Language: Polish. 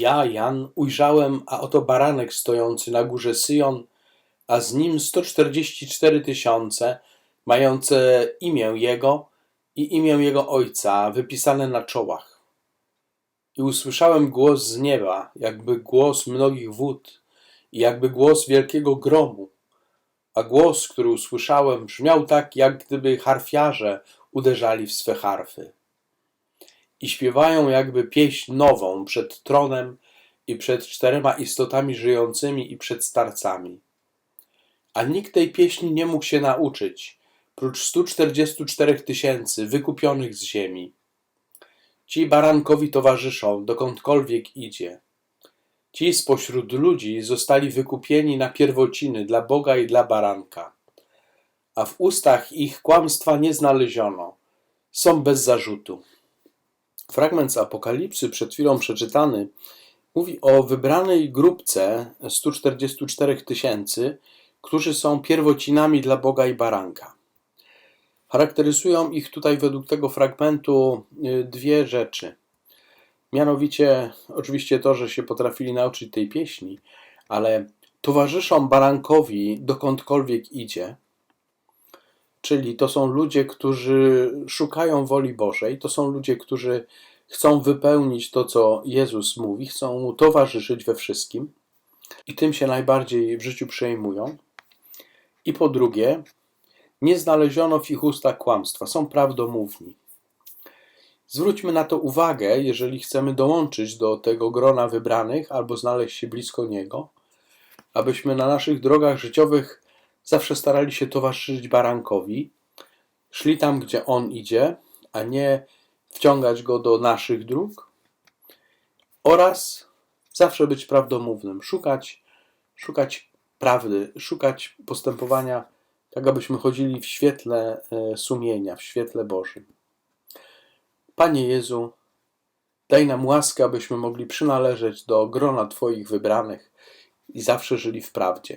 Ja, Jan, ujrzałem, a oto baranek stojący na górze Syjon, a z nim 144 tysiące, mające imię Jego i imię Jego Ojca wypisane na czołach. I usłyszałem głos z nieba, jakby głos mnogich wód i jakby głos wielkiego gromu. A głos, który usłyszałem, brzmiał tak, jak gdyby harfiarze uderzali w swe harfy i śpiewają jakby pieśń nową przed tronem i przed czterema istotami żyjącymi i przed starcami. A nikt tej pieśni nie mógł się nauczyć, prócz 144 tysięcy wykupionych z ziemi. Ci barankowi towarzyszą, dokądkolwiek idzie. Ci spośród ludzi zostali wykupieni na pierwociny dla Boga i dla baranka. A w ustach ich kłamstwa nie znaleziono. Są bez zarzutu. Fragment z Apokalipsy, przed chwilą przeczytany, mówi o wybranej grupce 144 tysięcy, którzy są pierwocinami dla Boga i Baranka. Charakteryzują ich tutaj według tego fragmentu y, dwie rzeczy. Mianowicie, oczywiście to, że się potrafili nauczyć tej pieśni, ale towarzyszą Barankowi dokądkolwiek idzie, Czyli to są ludzie, którzy szukają woli Bożej, to są ludzie, którzy chcą wypełnić to, co Jezus mówi, chcą mu towarzyszyć we wszystkim i tym się najbardziej w życiu przejmują. I po drugie, nie znaleziono w ich ustach kłamstwa, są prawdomówni. Zwróćmy na to uwagę, jeżeli chcemy dołączyć do tego grona wybranych albo znaleźć się blisko niego, abyśmy na naszych drogach życiowych zawsze starali się towarzyszyć barankowi, szli tam, gdzie on idzie, a nie wciągać go do naszych dróg oraz zawsze być prawdomównym, szukać, szukać prawdy, szukać postępowania tak, abyśmy chodzili w świetle e, sumienia, w świetle Bożym. Panie Jezu, daj nam łaskę, abyśmy mogli przynależeć do grona Twoich wybranych i zawsze żyli w prawdzie.